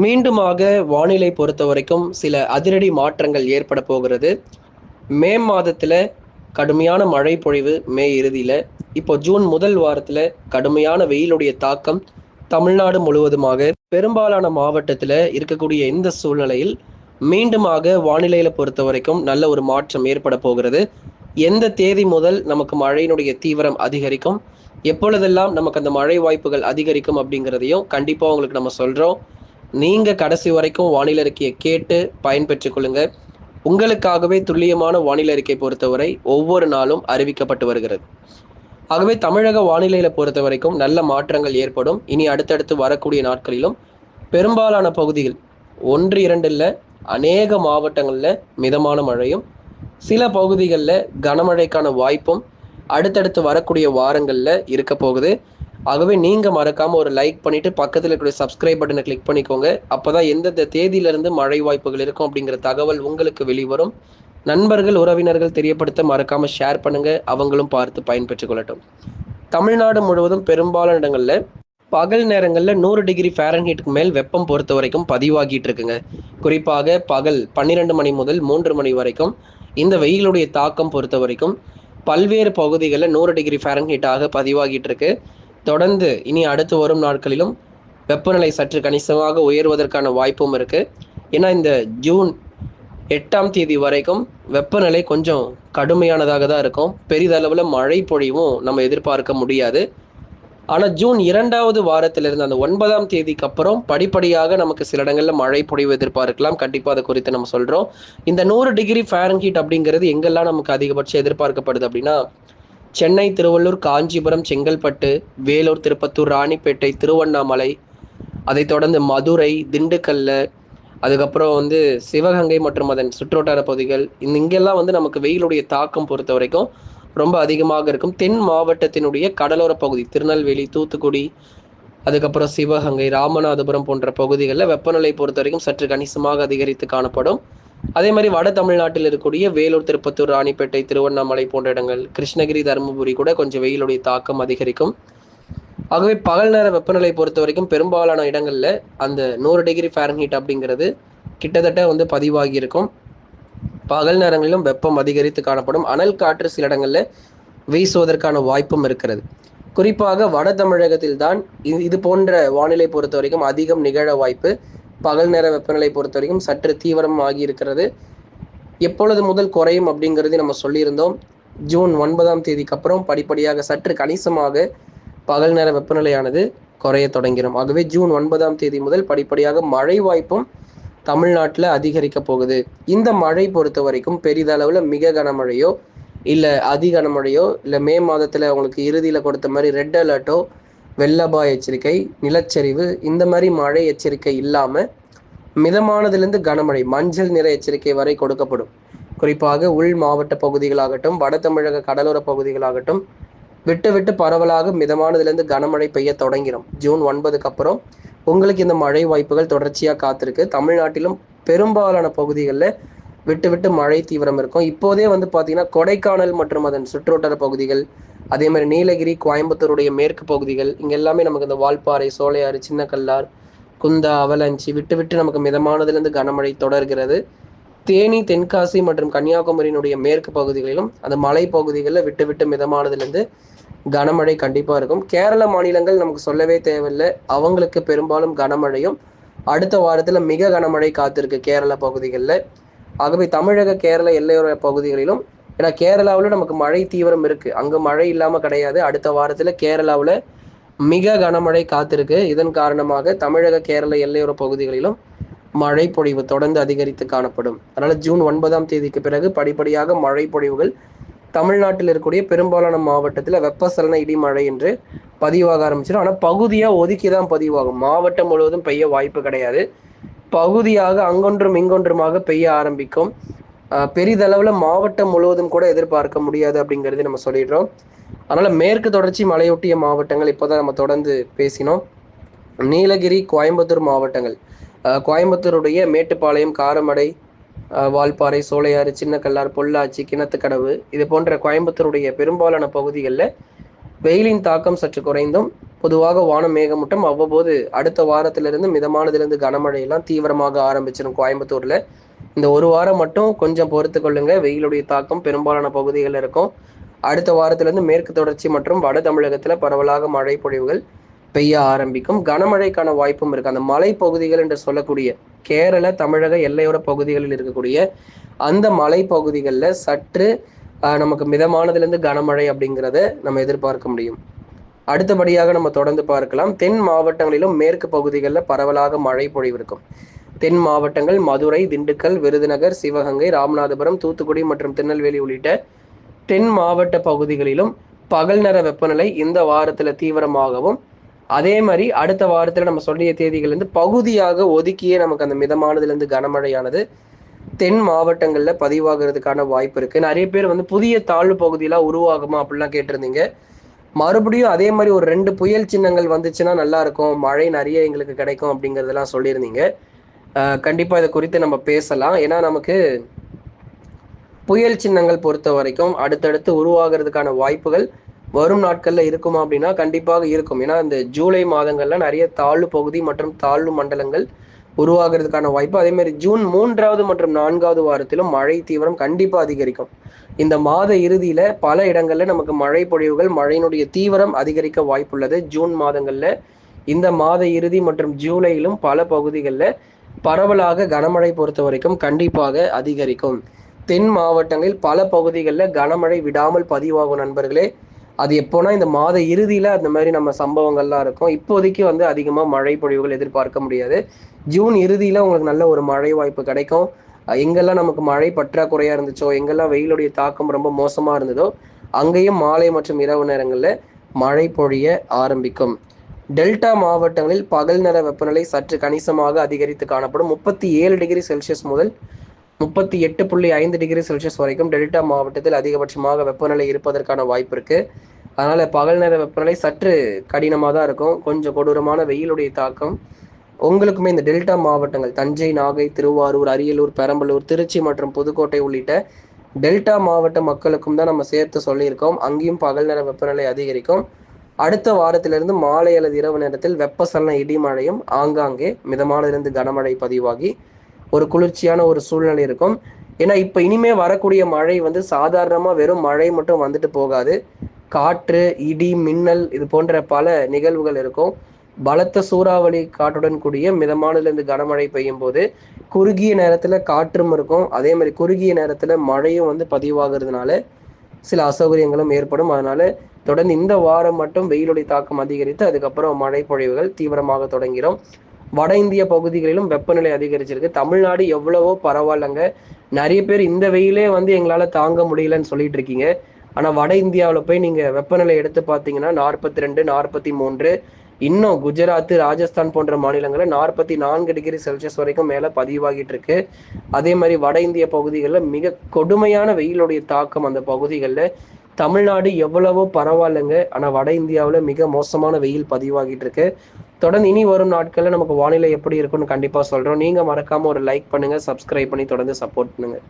மீண்டுமாக வானிலை பொறுத்த வரைக்கும் சில அதிரடி மாற்றங்கள் ஏற்பட போகிறது. மே மாதத்தில் கடுமையான மழை பொழிவு மே இறுதியில் இப்போ ஜூன் முதல் வாரத்தில் கடுமையான வெயிலுடைய தாக்கம் தமிழ்நாடு முழுவதுமாக. பெரும்பாலான மாவட்டத்தில் இருக்கக்கூடிய இந்த சூழ்நிலையில் மீண்டுமாக வானிலையில் பொறுத்த வரைக்கும் நல்ல ஒரு மாற்றம் ஏற்பட போகிறது. எந்த தேதி முதல் நமக்கு மழையினுடைய தீவிரம் அதிகரிக்கும் எப்பொழுதெல்லாம் நமக்கு அந்த மழை வாய்ப்புகள் அதிகரிக்கும் அப்படிங்கிறதையும் கண்டிப்பாக உங்களுக்கு நம்ம சொல்கிறோம் நீங்கள் கடைசி வரைக்கும் வானிலை அறிக்கையை கேட்டு பயன்பெற்றுக் கொள்ளுங்க. உங்களுக்காகவே துல்லியமான வானிலை அறிக்கை பொறுத்தவரை ஒவ்வொரு நாளும் அறிவிக்கப்பட்டு வருகிறது. ஆகவே தமிழக வானிலையில பொறுத்த வரைக்கும் நல்ல மாற்றங்கள் ஏற்படும். இனி அடுத்தடுத்து வரக்கூடிய நாட்களிலும் பெரும்பாலான பகுதிகள் ஒன்று இரண்டு இல்லை அநேக மாவட்டங்களில் மிதமான மழையும் சில பகுதிகளில் கனமழைக்கான வாய்ப்பும் அடுத்தடுத்து வரக்கூடிய வாரங்களில் இருக்க போகுது. ஆகவே நீங்கள் மறக்காமல் ஒரு லைக் பண்ணிவிட்டு பக்கத்தில் இருக்கிற சப்ஸ்கிரைப் பட்டனை கிளிக் பண்ணிக்கோங்க. அப்போ தான் எந்தெந்த தேதியிலிருந்து மழை வாய்ப்புகள் இருக்கும் அப்படிங்கிற தகவல் உங்களுக்கு வெளிவரும். நண்பர்கள் உறவினர்கள் தெரியப்படுத்த மறக்காமல் ஷேர் பண்ணுங்கள் அவங்களும் பார்த்து பயன்பெற்றுக் கொள்ளட்டும். தமிழ்நாடு முழுவதும் பெரும்பாலான இடங்களில் பகல் நேரங்களில் நூறு டிகிரி ஃபேரன்ஹீட்டுக்கு மேல் வெப்பம் பொறுத்த வரைக்கும் பதிவாகிட்டு இருக்குங்க. குறிப்பாக பகல் பன்னிரெண்டு மணி முதல் மூன்று மணி வரைக்கும் இந்த வெயிலுடைய தாக்கம் பொறுத்த வரைக்கும் பல்வேறு பகுதிகளில் நூறு டிகிரி ஃபேரன்ஹீட்டாக பதிவாகிட்டு இருக்கு. தொடர்ந்து இனி அடுத்து வரும் நாட்களிலும் வெப்பநிலை சற்று கணிசமாக உயர்வதற்கான வாய்ப்பும் இருக்கு. ஏன்னா இந்த ஜூன் எட்டாம் தேதி வரைக்கும் வெப்பநிலை கொஞ்சம் கடுமையானதாக தான் இருக்கும். பெரிதளவில் மழை பொழிவும் நம்ம எதிர்பார்க்க முடியாது. ஆனால் ஜூன் இரண்டாவது வாரத்திலிருந்து அந்த ஒன்பதாம் தேதிக்கு அப்புறம் படிப்படியாக நமக்கு சில இடங்களில் மழை பொழிவு எதிர்பார்க்கலாம். கண்டிப்பாக அதை குறித்து நம்ம சொல்கிறோம் இந்த நூறு டிகிரி ஃபேரன்ஹீட் அப்படிங்கிறது எங்கெல்லாம் நமக்கு அதிகபட்சம் எதிர்பார்க்கப்படுது அப்படின்னா சென்னை திருவள்ளூர் காஞ்சிபுரம் செங்கல்பட்டு வேலூர் திருப்பத்தூர் ராணிப்பேட்டை திருவண்ணாமலை அதைத் தொடர்ந்து மதுரை திண்டுக்கல்ல அதுக்கப்புறம் வந்து சிவகங்கை மற்றும் அதன் சுற்றுவட்டார பகுதிகள். இந்த இங்கெல்லாம் வந்து நமக்கு வெயிலுடைய தாக்கம் பொறுத்த வரைக்கும் ரொம்ப அதிகமாக இருக்கும். தென் மாவட்டத்தினுடைய கடலோர பகுதி திருநெல்வேலி தூத்துக்குடி அதுக்கப்புறம் சிவகங்கை ராமநாதபுரம் போன்ற பகுதிகளில் வெப்பநிலை பொறுத்த வரைக்கும் சற்று கணிசமாக அதிகரித்து காணப்படும். அதே மாதிரி வட தமிழ்நாட்டில் இருக்கக்கூடிய வேலூர் திருப்பத்தூர் ராணிப்பேட்டை திருவண்ணாமலை போன்ற இடங்கள் கிருஷ்ணகிரி தருமபுரி கூட கொஞ்சம் வெயிலுடைய தாக்கம் அதிகரிக்கும். ஆகவே பகல் நேர வெப்பநிலை பொறுத்த வரைக்கும் பெரும்பாலான இடங்களில் அந்த நூறு டிகிரி ஃபேரன்ஹீட் அப்படிங்கிறது கிட்டத்தட்ட வந்து பதிவாகி இருக்கும். பகல் நேரங்களிலும் வெப்பம் அதிகரித்து காணப்படும். அனல் காற்று சில இடங்களில் வீசுவதற்கான வாய்ப்பும் இருக்கிறது. குறிப்பாக வட தமிழகத்தில் தான் இது போன்ற வானிலை பொறுத்த வரைக்கும் அதிகம் நிகழ வாய்ப்பு பகல் நேர வெப்பநிலை பொறுத்த வரைக்கும் சற்று தீவிரம் ஆகி இருக்கிறது எப்பொழுது முதல் குறையும் அப்படிங்கிறது நம்ம சொல்லியிருந்தோம். ஜூன் ஒன்பதாம் தேதிக்கு அப்புறம் படிப்படியாக சற்று கணிசமாக பகல் நேர வெப்பநிலையானது குறைய தொடங்கிடும். ஆகவே ஜூன் ஒன்பதாம் தேதி முதல் படிப்படியாக மழை வாய்ப்பும் தமிழ்நாட்டில் அதிகரிக்க போகுது. இந்த மழை பொறுத்த வரைக்கும் பெரிதளவில் மிக கனமழையோ இல்லை அதி கனமழையோ இல்லை மே மாதத்தில் அவங்களுக்கு இறுதியில் கொடுத்த மாதிரி ரெட் அலர்ட்டோ வெள்ளபாய எச்சரிக்கை நிலச்சரிவு இந்த மாதிரி மழை எச்சரிக்கை இல்லாமல் மிதமானதிலிருந்து கனமழை மஞ்சள் நிற எச்சரிக்கை வரை கொடுக்கப்படும். குறிப்பாக உள் மாவட்ட பகுதிகளாகட்டும் வட தமிழக கடலோர பகுதிகளாகட்டும் விட்டு விட்டு பரவலாக மிதமானதிலிருந்து கனமழை பெய்ய தொடங்கிடும். ஜூன் ஒன்பதுக்கு அப்புறம் உங்களுக்கு இந்த மழை வாய்ப்புகள் தொடர்ச்சியாக காத்திருக்கு. தமிழ்நாட்டிலும் பெரும்பாலான பகுதிகளில் விட்டு விட்டு மழை தீவிரம் இருக்கும். இப்போதே வந்து பார்த்தீங்கன்னா கொடைக்கானல் மற்றும் அதன் சுற்றுவட்டார பகுதிகள் அதே மாதிரி நீலகிரி கோயம்புத்தூருடைய மேற்கு பகுதிகள் இங்கே எல்லாமே நமக்கு இந்த வால்பாறை சோலையாறு சின்னக்கல்லார் குந்தா அவலஞ்சி விட்டு விட்டு நமக்கு மிதமானதுலேருந்து கனமழை தொடர்கிறது. தேனி தென்காசி மற்றும் கன்னியாகுமரியினுடைய மேற்கு பகுதிகளிலும் அந்த மலை பகுதிகளில் விட்டு விட்டு மிதமானதுலேருந்து கனமழை கண்டிப்பாக இருக்கும். கேரள மாநிலங்கள் நமக்கு சொல்லவே தேவையில்லை. அவங்களுக்கு பெரும்பாலும் கனமழையும் அடுத்த வாரத்தில் மிக கனமழை காத்திருக்கு கேரள பகுதிகளில். ஆகவே தமிழக கேரள எல்லையோர பகுதிகளிலும் ஏன்னா கேரளாவில் நமக்கு மழை தீவிரம் இருக்கு. அங்கே மழை இல்லாமல் கிடையாது. அடுத்த வாரத்தில் கேரளாவில் மிக கனமழை காத்திருக்கு. இதன் காரணமாக தமிழக கேரள எல்லையோர பகுதிகளிலும் மழை பொழிவு தொடர்ந்து அதிகரித்து காணப்படும். அதனால ஜூன் ஒன்பதாம் தேதிக்கு பிறகு படிப்படியாக மழை பொழிவுகள் தமிழ்நாட்டில் இருக்கக்கூடிய பெரும்பாலான மாவட்டத்தில் வெப்பசலன இடிமழை என்று பதிவாக ஆரம்பிச்சிடும். ஆனால் பகுதியாக ஒதுக்கி தான் பதிவாகும். மாவட்டம் முழுவதும் பெய்ய வாய்ப்பு கிடையாது. பகுதியாக அங்கொன்றும் இங்கொன்றுமாக பெய்ய ஆரம்பிக்கும். பெரிதளவில் மாவட்டம் முழுவதும் கூட எதிர்பார்க்க முடியாது அப்படிங்கிறது நம்ம சொல்லிடுறோம். அதனால் மேற்கு தொடர்ச்சி மலையொட்டிய மாவட்டங்கள் இப்போ தான் நம்ம தொடர்ந்து பேசினோம். நீலகிரி கோயம்புத்தூர் மாவட்டங்கள். கோயம்புத்தூருடைய மேட்டுப்பாளையம் காரமடை வால்பாறை சோலையாறு சின்னக்கல்லார் பொள்ளாச்சி கிணத்துக்கடவு இது போன்ற கோயம்புத்தூருடைய பெரும்பாலான பகுதிகளில் வெயிலின் தாக்கம் சற்று குறைந்தும் பொதுவாக வானம் மேகமூட்டம் அவ்வப்போது அடுத்த வாரத்திலிருந்து மிதமானதிலிருந்து கனமழையெல்லாம் தீவிரமாக ஆரம்பிச்சிடும் கோயம்புத்தூரில். இந்த ஒரு வாரம் மட்டும் கொஞ்சம் பொறுத்து கொள்ளுங்க. வெயிலுடைய தாக்கம் பெரும்பாலான பகுதிகளில் இருக்கும். அடுத்த வாரத்திலிருந்து மேற்கு தொடர்ச்சி மற்றும் வட தமிழகத்துல பரவலாக மழை பொழிவுகள் பெய்ய ஆரம்பிக்கும். கனமழைக்கான வாய்ப்பும் இருக்கு. அந்த மலை பகுதிகள் என்று சொல்லக்கூடிய கேரள தமிழக எல்லையோர பகுதிகளில் இருக்கக்கூடிய அந்த மலை பகுதிகளில் சற்று நமக்கு மிதமானதுலேருந்து கனமழை அப்படிங்கிறத நம்ம எதிர்பார்க்க முடியும். அடுத்தபடியாக நம்ம தொடர்ந்து பார்க்கலாம். தென் மாவட்டங்களிலும் மேற்கு பகுதிகளில் பரவலாக மழை பொழிவு இருக்கும். தென் மாவட்டங்கள் மதுரை திண்டுக்கல் விருதுநகர் சிவகங்கை ராமநாதபுரம் தூத்துக்குடி மற்றும் திருநெல்வேலி உள்ளிட்ட தென் மாவட்ட பகுதிகளிலும் பகல் நேர வெப்பநிலை இந்த வாரத்தில் தீவிரமாகவும் அதே மாதிரி அடுத்த வாரத்தில் நம்ம சொல்லிய தேதிகள்லேருந்து பகுதியாக ஒதுக்கியே நமக்கு அந்த மிதமானதுலேருந்து கனமழையானது தென் மாவட்டங்களில் பதிவாகிறதுக்கான வாய்ப்பு இருக்குது நிறைய பேர் வந்து புதிய தாழ்வு பகுதியெலாம் உருவாகுமா அப்படிலாம் கேட்டிருந்தீங்க. மறுபடியும் அதே மாதிரி ஒரு ரெண்டு புயல் சின்னங்கள் வந்துச்சுன்னா நல்லா இருக்கும் மழை நிறைய எங்களுக்கு கிடைக்கும் அப்படிங்கிறதெல்லாம் சொல்லியிருந்தீங்க. கண்டிப்பாக இதை குறித்து நம்ம பேசலாம். ஏன்னா நமக்கு புயல் சின்னங்கள் பொறுத்த வரைக்கும் அடுத்தடுத்து உருவாகிறதுக்கான வாய்ப்புகள் வரும் நாட்களில் இருக்குமா அப்படின்னா கண்டிப்பாக இருக்கும். ஏன்னா இந்த ஜூலை மாதங்களில் நிறைய தாழ்வு பகுதி மற்றும் தாழ்வு மண்டலங்கள் உருவாகிறதுக்கான வாய்ப்பு. அதே மாதிரி ஜூன் மூன்றாவது மற்றும் நான்காவது வாரத்திலும் மழை தீவிரம் கண்டிப்பாக அதிகரிக்கும். இந்த மாத இறுதியில பல இடங்கள்ல நமக்கு மழை பொழிவுகள் மழையினுடைய தீவிரம் அதிகரிக்க வாய்ப்புள்ளது. ஜூன் மாதங்கள்ல இந்த மாத இறுதி மற்றும் ஜூலையிலும் பல பகுதிகளில் பரவலாக கனமழை பொறுத்த வரைக்கும் கண்டிப்பாக அதிகரிக்கும். தென் மாவட்டங்களில் பல பகுதிகளில் கனமழை விடாமல் பதிவாகும் நண்பர்களே. அது எப்போனா இந்த மாத இறுதியில் அந்த மாதிரி நம்ம சம்பவங்கள்லாம் இருக்கும். இப்போதைக்கு வந்து அதிகமாக மழை பொழிவுகள் எதிர்பார்க்க முடியாது. ஜூன் இறுதியில் உங்களுக்கு நல்ல ஒரு மழை வாய்ப்பு கிடைக்கும். எங்கெல்லாம் நமக்கு மழை பற்றாக்குறையாக இருந்துச்சோ எங்கெல்லாம் வெயிலுடைய தாக்கம் ரொம்ப மோசமாக இருந்ததோ அங்கேயும் மாலை மற்றும் இரவு நேரங்களில் மழை பொழிய ஆரம்பிக்கும். டெல்டா மாவட்டங்களில் பகல் நேர வெப்பநிலை சற்று கணிசமாக அதிகரித்து காணப்படும். முப்பத்தி ஏழு டிகிரி செல்சியஸ் முதல் முப்பத்தி எட்டு புள்ளி ஐந்து டிகிரி செல்சியஸ் வரைக்கும் டெல்டா மாவட்டத்தில் அதிகபட்சமாக வெப்பநிலை இருப்பதற்கான வாய்ப்பு இருக்கு. அதனால பகல் நேர வெப்பநிலை சற்று கடினமாக தான் இருக்கும். கொஞ்சம் கொடூரமான வெயிலுடைய தாக்கம். உங்களுக்குமே இந்த டெல்டா மாவட்டங்கள் தஞ்சை நாகை திருவாரூர் அரியலூர் பெரம்பலூர் திருச்சி மற்றும் புதுக்கோட்டை உள்ளிட்ட டெல்டா மாவட்ட மக்களுக்கும் தான் நம்ம சேர்த்து சொல்லியிருக்கோம். அங்கேயும் பகல் நேர வெப்பநிலை அதிகரிக்கும். அடுத்த வாரத்திலிருந்து மாலை அல்லது இரவு நேரத்தில் வெப்பசலன இடிமழையும் ஆங்காங்கே மிதமானதிலிருந்து கனமழை பதிவாகி ஒரு குளிர்ச்சியான ஒரு சூழ்நிலை இருக்கும். ஏன்னா இப்போ இனிமே வரக்கூடிய மழை வந்து சாதாரணமாக வெறும் மழை மட்டும் வந்துட்டு போகாது. காற்று இடி மின்னல் இது போன்ற பல நிகழ்வுகள் இருக்கும். பலத்த சூறாவளி காற்றுடன் கூடிய மிதமானதுலேருந்து கனமழை பெய்யும் போது குறுகிய நேரத்தில் காற்றும் இருக்கும். அதே மாதிரி குறுகிய நேரத்தில் மழையும் வந்து பதிவாகிறதுனால சில அசௌகரியங்களும் ஏற்படும். அதனால தொடர்ந்து இந்த வாரம் மட்டும் வெயிலுடைய தாக்கம் அதிகரித்து அதுக்கப்புறம் மழை பொழிவுகள் தீவிரமாக தொடங்கிறோம் வட இந்திய பகுதிகளிலும் வெப்பநிலை அதிகரிச்சிருக்கு. தமிழ்நாடு எவ்வளவோ பரவாயில்லைங்க. நிறைய பேர் இந்த வெயிலே வந்து எங்களால் தாங்க முடியலன்னு சொல்லிட்டு இருக்கீங்க. ஆனால் வட இந்தியாவில் போய் நீங்கள் வெப்பநிலை எடுத்து பார்த்தீங்கன்னா நாற்பத்தி ரெண்டு நாற்பத்தி மூன்று இன்னும் குஜராத் ராஜஸ்தான் போன்ற மாநிலங்களில் நாற்பத்தி நான்கு டிகிரி செல்சியஸ் வரைக்கும் மேலே பதிவாகிட்டு இருக்கு அதே மாதிரி வட இந்திய பகுதிகளில் மிக கொடுமையான வெயிலுடைய தாக்கம் அந்த பகுதிகளில். தமிழ்நாடு எவ்வளவோ பரவாயில்லைங்க ஆனால் வட இந்தியாவில் மிக மோசமான வெயில் பதிவாகிட்டு இருக்கு தொடர்ந்து இனி வரும் நாட்களில் நமக்கு வானிலை எப்படி இருக்குன்னு கண்டிப்பாக சொல்கிறோம். நீங்கள் மறக்காமல் ஒரு லைக் பண்ணுங்கள் சப்ஸ்கிரைப் பண்ணி தொடர்ந்து சப்போர்ட் பண்ணுங்கள்